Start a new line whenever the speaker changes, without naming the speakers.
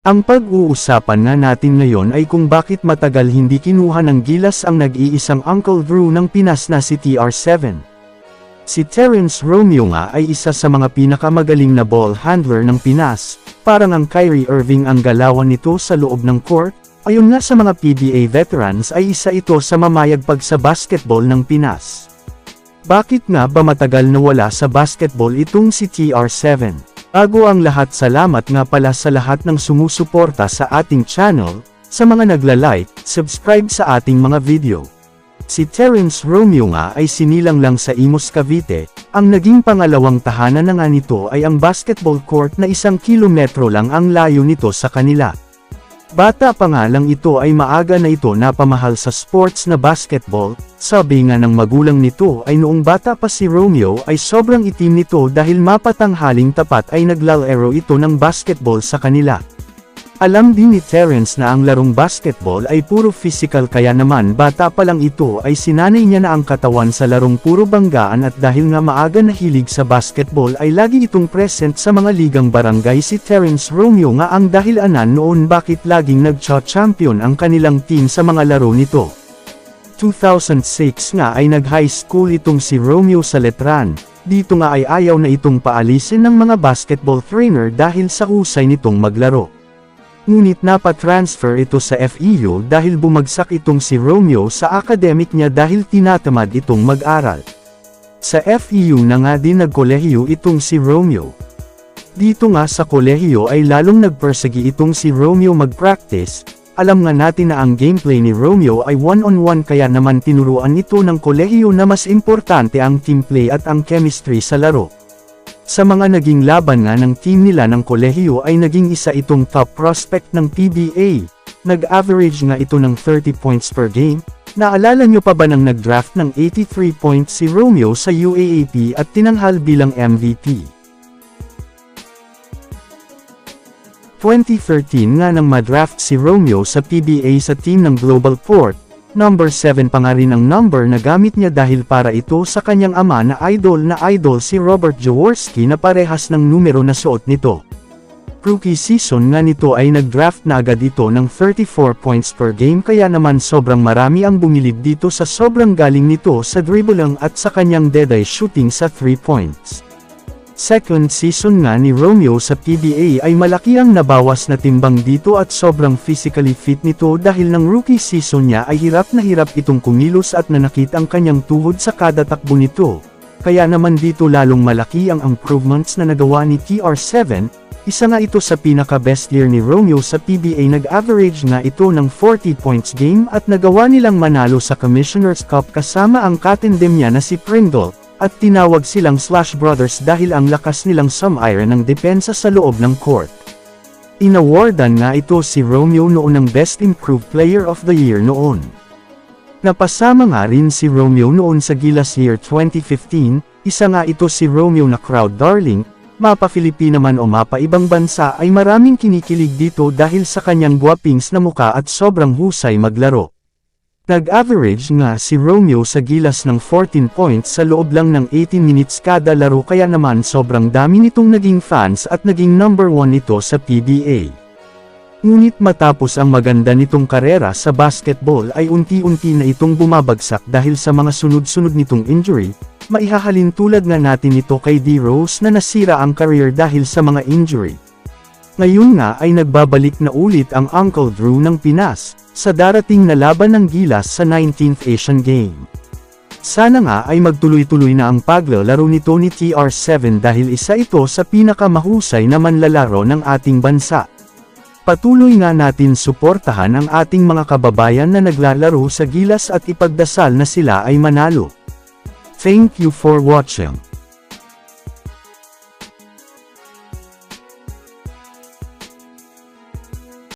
Ang pag-uusapan nga natin ngayon ay kung bakit matagal hindi kinuha ng gilas ang nag-iisang Uncle Drew ng Pinas na si TR7. Si Terence Romeo nga ay isa sa mga pinakamagaling na ball handler ng Pinas, parang ang Kyrie Irving ang galawan nito sa loob ng court, ayon nga sa mga PBA veterans ay isa ito sa mamayagpag sa basketball ng Pinas. Bakit nga ba matagal na wala sa basketball itong si TR7? Bago ang lahat salamat nga pala sa lahat ng sumusuporta sa ating channel, sa mga nagla-like, subscribe sa ating mga video. Si Terence Romeo nga ay sinilang lang sa Imus Cavite, ang naging pangalawang tahanan na nga nito ay ang basketball court na isang kilometro lang ang layo nito sa kanila. Bata pa nga lang ito ay maaga na ito napamahal sa sports na basketball, sabi nga ng magulang nito ay noong bata pa si Romeo ay sobrang itim nito dahil mapatanghaling tapat ay naglalaro ito ng basketball sa kanila. Alam din ni Terence na ang larong basketball ay puro physical kaya naman bata pa lang ito ay sinanay niya na ang katawan sa larong puro banggaan at dahil nga maaga nahilig sa basketball ay lagi itong present sa mga ligang barangay si Terence Romeo nga ang dahilanan noon bakit laging nag-champion ang kanilang team sa mga laro nito. 2006 nga ay nag-high school itong si Romeo sa Letran, dito nga ay ayaw na itong paalisin ng mga basketball trainer dahil sa husay nitong maglaro. Ngunit napatransfer ito sa FEU dahil bumagsak itong si Romeo sa academic niya dahil tinatamad itong mag-aral. Sa FEU na nga din nagkolehiyo itong si Romeo. Dito nga sa kolehiyo ay lalong nagpersegi itong si Romeo mag-practice, alam nga natin na ang gameplay ni Romeo ay one-on-one kaya naman tinuruan ito ng kolehiyo na mas importante ang team play at ang chemistry sa laro. Sa mga naging laban nga ng team nila ng kolehiyo ay naging isa itong top prospect ng PBA. Nag-average nga ito ng 30 points per game. Naalala nyo pa ba nang nag-draft ng 83 points si Romeo sa UAAP at tinanghal bilang MVP? 2013 nga nang madraft si Romeo sa PBA sa team ng Global Port, number 7 pa nga rin ang number na gamit niya dahil para ito sa kanyang ama na idol na idol si Robert Jaworski na parehas ng numero na suot nito. Rookie season nga nito ay nag-draft na agad ito ng 34 points per game kaya naman sobrang marami ang bumilib dito sa sobrang galing nito sa dribbling at sa kanyang dead-eye shooting sa 3 points. Second season nga ni Romeo sa PBA ay malaki ang nabawas na timbang dito at sobrang physically fit nito dahil ng rookie season niya ay hirap na hirap itong kumilos at nanakit ang kanyang tuhod sa kada takbo nito. Kaya naman dito lalong malaki ang improvements na nagawa ni TR7, isa nga ito sa pinaka-best year ni Romeo sa PBA nag-average nga ito ng 40 points game at nagawa nilang manalo sa Commissioner's Cup kasama ang katendem niya na si Pringle, at tinawag silang Slash Brothers dahil ang lakas nilang sumire ng depensa sa loob ng court. Inawardan nga ito si Romeo noon ng Best Improved Player of the Year noon. Napasama nga rin si Romeo noon sa Gilas Year 2015, isa nga ito si Romeo na crowd darling, mapa Filipina man o mapa ibang bansa ay maraming kinikilig dito dahil sa kanyang guwapings na muka at sobrang husay maglaro. Nag-average nga si Romeo sa gilas ng 14 points sa loob lang ng 18 minutes kada laro kaya naman sobrang dami nitong naging fans at naging number 1 nito sa PBA. Ngunit matapos ang maganda nitong karera sa basketball ay unti-unti na itong bumabagsak dahil sa mga sunod-sunod nitong injury, maihahalin tulad nga natin ito kay D. Rose na nasira ang career dahil sa mga injury. Ngayon nga ay nagbabalik na ulit ang Uncle Drew ng Pinas, sa darating na laban ng Gilas sa 19th Asian Game. Sana nga ay magtuloy-tuloy na ang paglalaro nito ni TR7 dahil isa ito sa pinakamahusay na manlalaro ng ating bansa. Patuloy nga natin suportahan ang ating mga kababayan na naglalaro sa Gilas at ipagdasal na sila ay manalo. Thank you for watching.